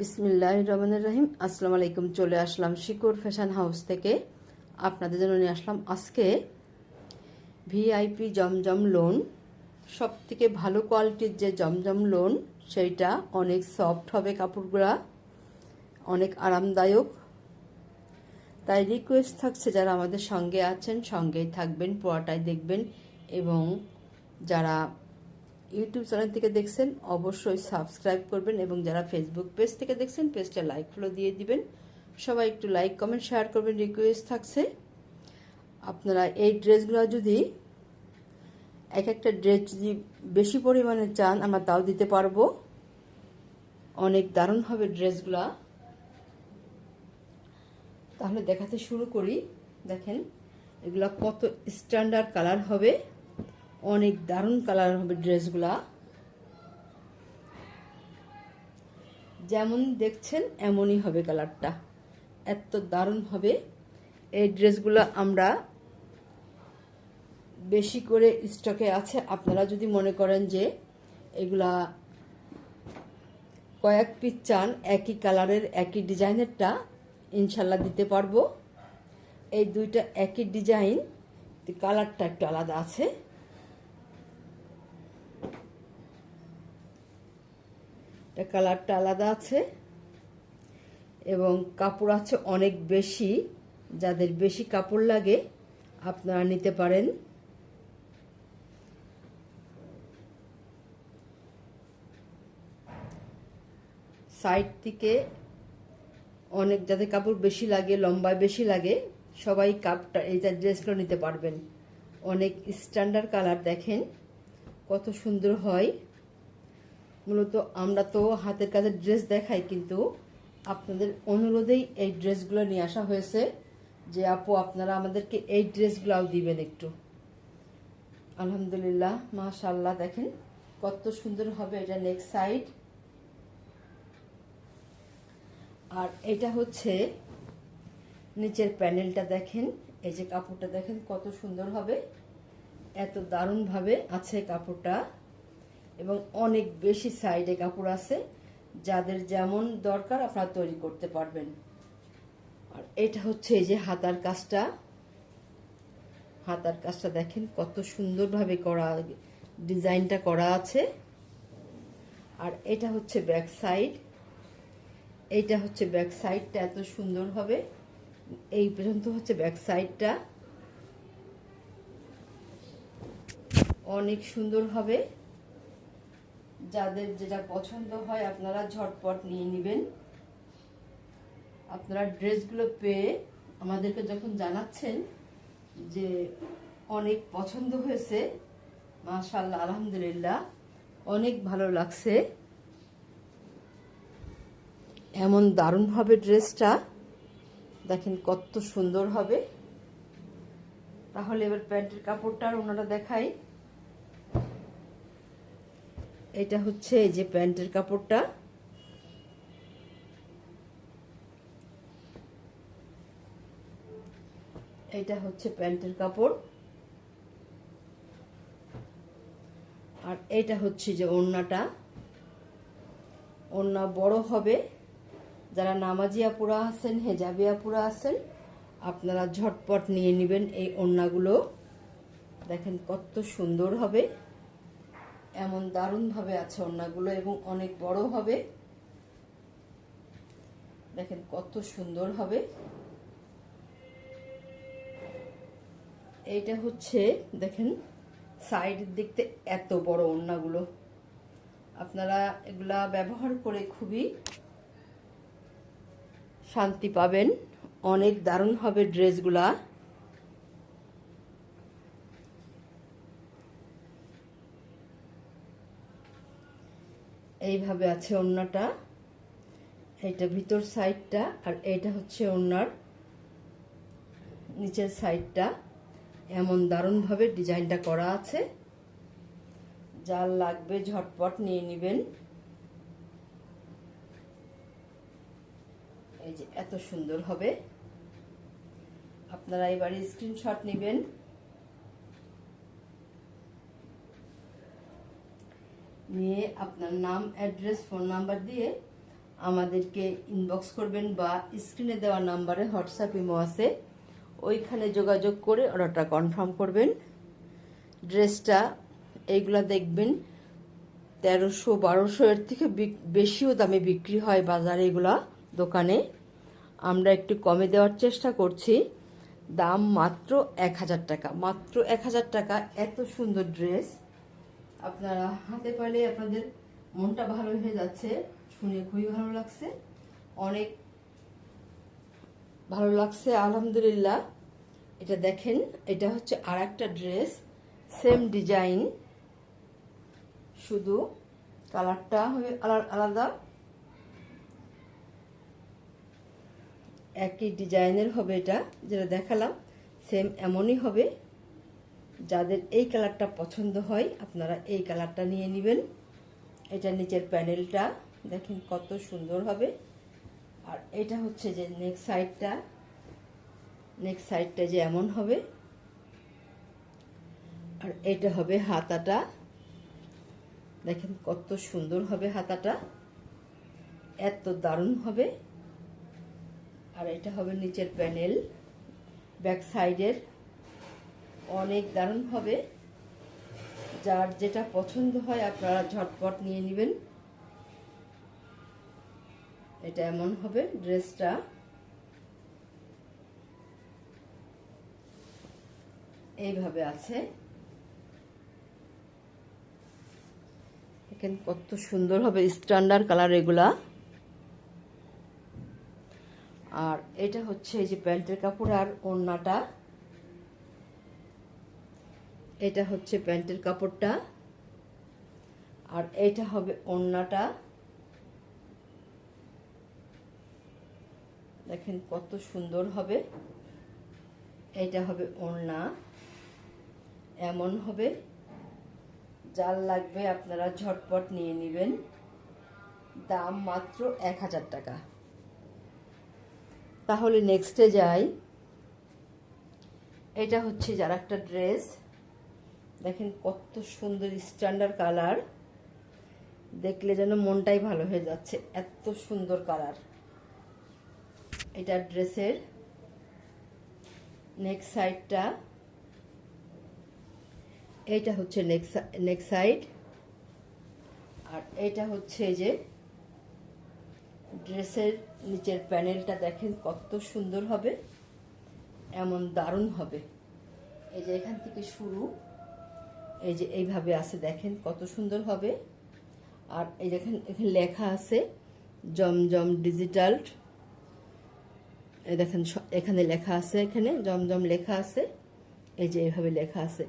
বিসমিল্লাহ রহমানুর রহিম। আসসালামু আলাইকুম, চলে আসলাম শিকর ফ্যাশন হাউস থেকে। আপনাদের জন্য নিয়ে আসলাম আজকে ভিআইপি জমজম লোন। সব থেকে ভালো কোয়ালিটির যে জমজম লোন, সেইটা অনেক সফট হবে কাপড়গুলা, অনেক আরামদায়ক। তাই রিকোয়েস্ট থাকছে যারা আমাদের সঙ্গে আছেন, সঙ্গেই থাকবেন, পুরাটাই দেখবেন এবং যারা ইউটিউব চ্যানেল থেকে দেখছেন, অবশ্যই সাবস্ক্রাইব করবেন এবং যারা ফেসবুক পেজ থেকে দেখছেন পেজটা লাইক ফলো দিয়ে দিবেন। সবাই একটু লাইক কমেন্ট শেয়ার করবেন রিকোয়েস্ট থাকছে। আপনারা এই ড্রেসগুলো যদি এক একটা ড্রেস যদি বেশি পরিমাণে চান, আমরা তাও দিতে পারব। অনেক দারুণ হবে ড্রেসগুলা। তাহলে দেখাতে শুরু করি। দেখেন, এগুলা কত স্ট্যান্ডার্ড কালার হবে। অনেক দারুণ কালার হবে ড্রেসগুলা যেমন দেখছেন, এমনই হবে কালারটা এত দারুণ হবে। এই ড্রেসগুলো আমরা বেশি করে স্টকে আছে। আপনারা যদি মনে করেন যে এগুলা কয়েক পিস চান, একই কালারের একই ডিজাইনেরটা ইনশাল্লাহ দিতে পারব। এই দুইটা একই ডিজাইন কালারটা একটু আলাদা আছে। এটা কালারটা আলাদা আছে। এবং কাপড় আছে অনেক বেশি। যাদের বেশি কাপড় লাগে, আপনারা নিতে পারেন। সাইড থেকে অনেক যাদের কাপড় বেশি লাগে, লম্বায় বেশি লাগে, সবাই কাপটা এইটা ড্রেসগুলো নিতে পারবেন। অনেক স্ট্যান্ডার্ড কালার দেখেন, কত সুন্দর হয়। মূলত আমরা তো হাতের কাজের ড্রেস দেখাই, কিন্তু আপনাদের অনুরোধেই এই ড্রেসগুলো নিয়ে আসা হয়েছে যে, আপু, আপনারা আমাদেরকে এই ড্রেসগুলোও দিবেন একটু। আলহামদুলিল্লাহ মাশাল্লাহ দেখেন কত সুন্দর হবে এটা নেক্সট সাইড আর এটা হচ্ছে নিচের প্যানেলটা দেখেন, এই যে কাপড়টা দেখেন কত সুন্দর হবে, এত দারুণভাবে আছে কাপড়টা। এবং অনেক বেশি সাইডে কাপড় আছে, যাদের যেমন দরকার আপনারা তৈরি করতে পারবেন। আর এটা হচ্ছে এই যে হাতার কাজটা। হাতার কাজটা দেখেন কত সুন্দরভাবে করা, ডিজাইনটা করা আছে। আর এটা হচ্ছে ব্যাক সাইড এইটা হচ্ছে ব্যাক সাইডটা এত সুন্দর হবে। এই পর্যন্ত হচ্ছে ব্যাক সাইডটা অনেক সুন্দর হবে। যাদের যেটা পছন্দ হয় আপনারা ঝটপট নিয়ে নেবেন। আপনারা ড্রেসগুলো পেয়ে আমাদেরকে যখন জানাচ্ছেন যে অনেক পছন্দ হয়েছে মাশাল্লাহ আলহামদুলিল্লাহ, অনেক ভালো লাগছে। এমন দারুণ হবে ড্রেসটা। দেখেন কত সুন্দর হবে। তাহলে এবার প্যান্টের কাপড়টা আর ওনারা দেখাই। এটা হচ্ছে এই যে প্যান্টের কাপড়টা। এটা হচ্ছে প্যান্টের কাপড়। আর এটা হচ্ছে যে ওড়নাটা। ওড়না বড় হবে। যারা নামাজিয়া পুরা আছেন হেজাবিয়া পুরা আছেন, আপনারা ঝটপট নিয়ে নেবেন এই ওড়নাগুলো। দেখেন কত সুন্দর হবে। এমন দারুণভাবে আছে ওড়নাগুলো এবং অনেক বড় হবে। দেখেন কত সুন্দর হবে। এইটা হচ্ছে, দেখেন, সাইডের দিকতে এত বড় ওড়নাগুলো আপনারা এগুলা ব্যবহার করে খুবই শান্তি পাবেন। অনেক দারুণ হবে ড্রেসগুলা। এইভাবে আছে ওড়নাটা। এইটা ভিতর সাইডটা আর এইটা হচ্ছে ওড়নার নিচের সাইডটা। এমন দারুণভাবে ডিজাইনটা করা আছে। যার লাগবে ঝটপট নিয়ে নেবেন। এই যে এত সুন্দর হবে। আপনারা এবারে স্ক্রিনশট নেবেন। নিয়ে আপনার নাম অ্যাড্রেস ফোন নাম্বার দিয়ে আমাদেরকে ইনবক্স করবেন বা স্ক্রিনে দেওয়া নাম্বারে হোয়াটসঅ্যাপ ইমো আছে। ওইখানে যোগাযোগ করে অর্ডারটা কনফার্ম করবেন। ড্রেসটা এইগুলা দেখবেন, তেরোশো, বারোশো এর থেকে বেশিও দামে বিক্রি হয় বাজারে এগুলা দোকানে। আমরা একটু কমে দেওয়ার চেষ্টা করছি। দাম মাত্র এক হাজার টাকা। মাত্র এক হাজার টাকা। এত সুন্দর ড্রেস আপনারা হাতে পারলে আপনাদের মনটা ভালো হয়ে যাচ্ছে, শুনে খুবই ভালো লাগছে। অনেক ভালো লাগছে, আলহামদুলিল্লাহ। এটা দেখেন, এটা হচ্ছে আর একটা ড্রেস, সেম ডিজাইন। শুধু কালারটা হবে আলা- আলাদা। একই ডিজাইনের হবে এটা, যেটা দেখালাম, সেম এমনই হবে। যাদের এই কালারটা পছন্দ হয়, আপনারা এই কালারটা নিয়ে নেবেন। এটা নিচের প্যানেলটা, দেখেন কত সুন্দর হবে। আর এটা হচ্ছে যে নেক সাইডটা নেক সাইডটা যে এমন হবে। আর এটা হবে হাতাটা। দেখেন কত সুন্দর হবে হাতাটা। এত দারুণ হবে। আর এটা হবে নিচের প্যানেল। ব্যাক সাইডের অনেক দারুণ হবে। যার যেটা পছন্দ হয় আপনারা ঝটপট নিয়ে নেবেন। এটা এমন হবে ড্রেসটা। এইভাবে আছে। এখানে কত সুন্দর হবে স্ট্যান্ডার্ড কালার এগুলা। আর এটা হচ্ছে এই যে প্যান্টের কাপড় আর ওড়নাটা। এটা হচ্ছে প্যান্টের কাপড়টা। আর এটা হবে ওড়নাটা। দেখেন কত সুন্দর হবে। এটা হবে ওড়না। এমন হবে। যার লাগবে আপনারা ঝটপট নিয়ে নেবেন। দাম মাত্র এক হাজার টাকা। তাহলে নেক্সটে যাই। এটা হচ্ছে যার একটা ড্রেস দেখেন কত সুন্দর স্ট্যান্ডার্ড কালার দেখলে যেন মনটাই ভালো হয়ে যাচ্ছে, এত সুন্দর কালার এটা ড্রেসের নেক সাইডটা এইটা হচ্ছে নেক সাইড আর এটা হচ্ছে যে ড্রেসের নিচের প্যানেলটা দেখেন কত সুন্দর হবে, এমন দারুণ হবে। এই যে এখান থেকে শুরু। এই যে এইভাবে আছে, দেখেন কত সুন্দর হবে। আর এই দেখেন, এখানে লেখা আছে জমজম ডিজিটাল। দেখেন এখানে লেখা আছে, এখানে জমজম লেখা আছে। এই যে এইভাবে লেখা আছে।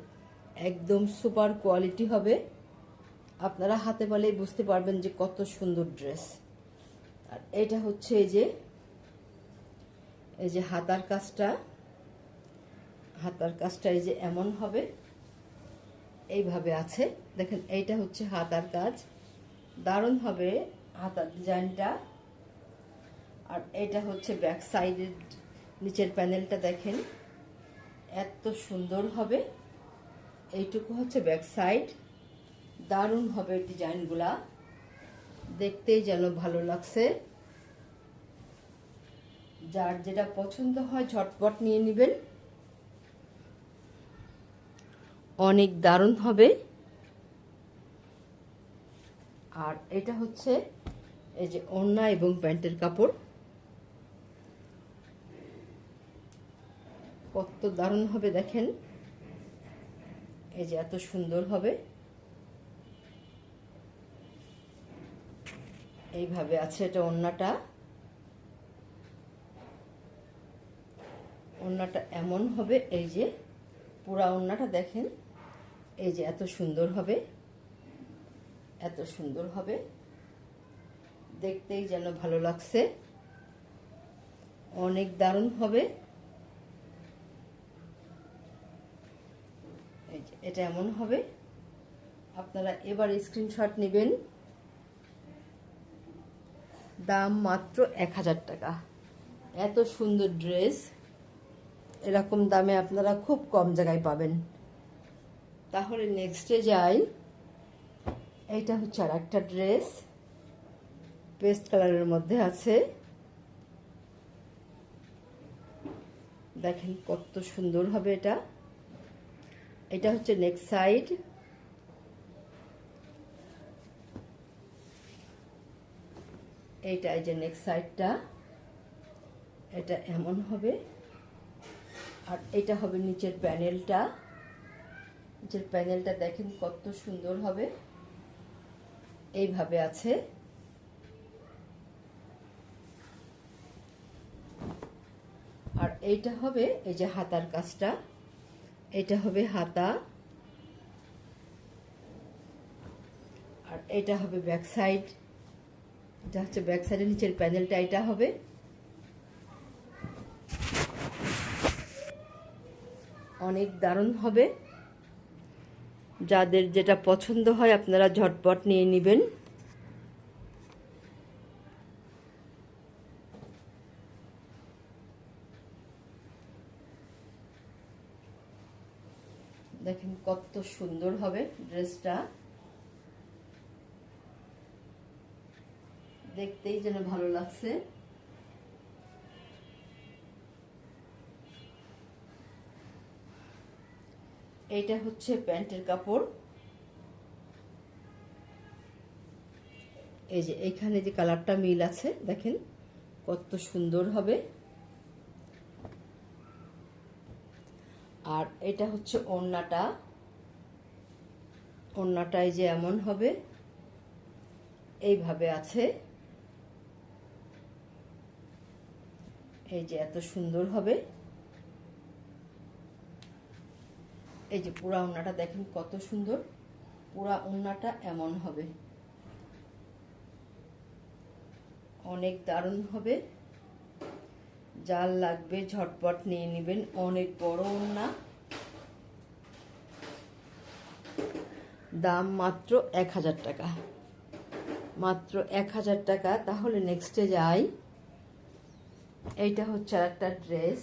একদম সুপার কোয়ালিটি হবে। আপনারা হাতে পালেই বুঝতে পারবেন যে কত সুন্দর ড্রেস। আর এটা হচ্ছে এই যে এই যে হাতার কাজটা। হাতার কাজটা এই যে এমন হবে। এইভাবে আছে। দেখেন, এইটা হচ্ছে হাতার কাজ। দারুণ হবে হাতার ডিজাইনটা। আর এটা হচ্ছে ব্যাক সাইডের নিচের প্যানেলটা দেখেন। এত সুন্দর হবে। এইটুকু হচ্ছে ব্যাক সাইড। দারুণ হবে ডিজাইনগুলা। দেখতেই যেন ভালো লাগছে। যার যেটা পছন্দ হয় ঝটপট নিয়ে নেবেন। অনেক দারুণ হবে। আর এটা হচ্ছে এই যে ওড়না এবং প্যান্টের কাপড়। কত দারুণ হবে দেখেন। এই যে এত সুন্দর হবে। এইভাবে আছে এটা ওড়নাটা। ওড়নাটা এমন হবে, এই যে পুরা ওড়নাটা দেখেন। এই যে এত সুন্দর হবে, এত সুন্দর হবে। দেখতেই যেন ভালো লাগছে। অনেক দারুণ হবে। এটা এমন হবে। আপনারা এবার স্ক্রিনশট নেবেন। দাম মাত্র এক হাজার টাকা। এত সুন্দর ড্রেস এরকম দামে আপনারা খুব কম জায়গায় পাবেন। তাহলে নেক্সটে যাই। এইটা হচ্ছে আর একটা ড্রেস পেস্ট কালারের মধ্যে আছে। দেখেন কত সুন্দর হবে এটা। এটা হচ্ছে নেক্সট সাইড এইটা এই যে নেক্সট সাইডটা এটা এমন হবে। আর এটা হবে নিচের প্যানেলটা নিচের প্যানেলটা দেখেন কত সুন্দর হবে। এইভাবে আছে। আর এইটা হবে এই যে হাতার কাজটা। এটা হবে হাতা। আর এটা হবে ব্যাক সাইড। এটা হচ্ছে ব্যাক সাইডের নিচের প্যানেলটা, এটা হবে। অনেক দারুণ হবে। যাদের যেটা পছন্দ হয় আপনারা ঝটপট নিয়ে নেবেন। দেখেন কত সুন্দর হবে ড্রেসটা। দেখতেই যেন ভালো লাগছে। এইটা হচ্ছে প্যান্টের কাপড়। এই যে এখানে যে কালারটা মিল আছে, দেখেন কত সুন্দর হবে। আর এটা হচ্ছে ওড়নাটা। ওড়নাটায় যে এমন হবে, এইভাবে আছে। এই যে এত সুন্দর হবে। এই যে পুরা ওড়নাটা দেখেন কত সুন্দর। পুরা ওড়নাটা এমন হবে। অনেক দারুণ হবে। জাল লাগবে ঝটপট নিয়ে নেবেন। অনেক বড় ওড়না দাম মাত্র এক হাজার টাকা। মাত্র এক হাজার টাকা। তাহলে নেক্সটে যাই। এইটা হচ্ছে আর একটা ড্রেস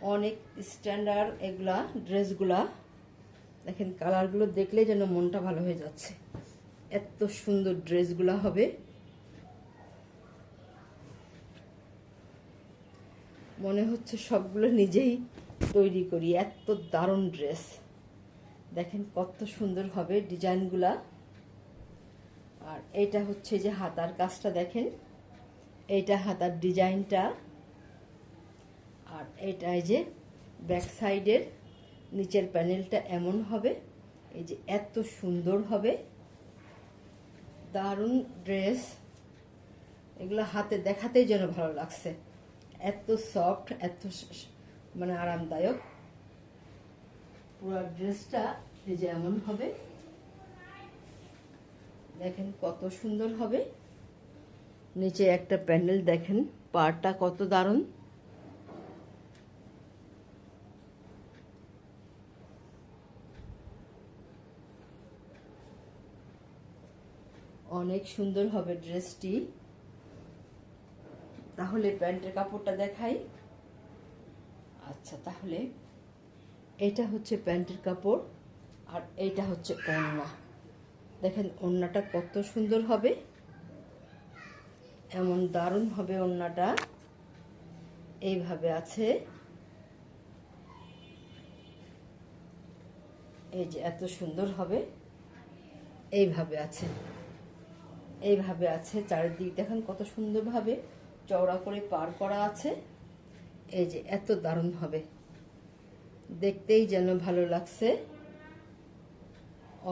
অনেক স্ট্যান্ডার্ড এগুলা, ড্রেসগুলা। দেখেন কালারগুলো দেখলে যেন মনটা ভালো হয়ে যাচ্ছে। এত সুন্দর ড্রেসগুলা হবে। মনে হচ্ছে সবগুলো নিজেই তৈরি করি। এত দারুণ ড্রেস। দেখেন কত সুন্দর হবে ডিজাইনগুলা। আর এইটা হচ্ছে যে হাতার কাজটা, দেখেন। এইটা হাতার ডিজাইনটা। আর এটাই যে ব্যাক সাইডের নিচের প্যানেলটা এমন হবে, এই যে এত সুন্দর হবে। দারুণ ড্রেস এগুলো হাতে দেখাতেই যেন ভালো লাগছে। এত সফট এত মানে আরামদায়ক। পুরো ড্রেসটা এই যে এমন হবে। দেখেন কত সুন্দর হবে। নিচে একটা প্যান্ডেল দেখেন, পাড়টা কত দারুণ। অনেক সুন্দর হবে ড্রেসটি। তাহলে প্যান্টের কাপড়টা দেখাই। আচ্ছা তাহলে এটা হচ্ছে প্যান্টের কাপড় আর এইটা হচ্ছে ওড়না। দেখেন, ওড়নাটা কত সুন্দর হবে। এমন দারুণ হবে ওড়নাটা। এইভাবে আছে। এই যে এত সুন্দর হবে। এইভাবে আছে। এইভাবে আছে, চারিদিক দেখেন কত সুন্দরভাবে চওড়া করে পার করা আছে। এই যে এত দারুণ হবে। দেখতেই যেন ভালো লাগছে।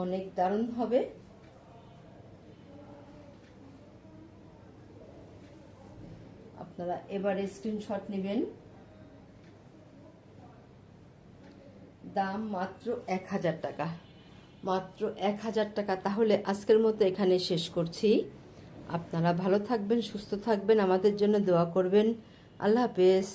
অনেক দারুণ হবে। আপনারা এবারে স্ক্রিনশট নেবেন। দাম মাত্র এক হাজার টাকা। মাত্র এক হাজার টাকা। তাহলে আজকের মতো এখানে শেষ করছি। আপনারা ভালো থাকবেন, সুস্থ থাকবেন, আমাদের জন্য দোয়া করবেন। আল্লাহ হাফেজ।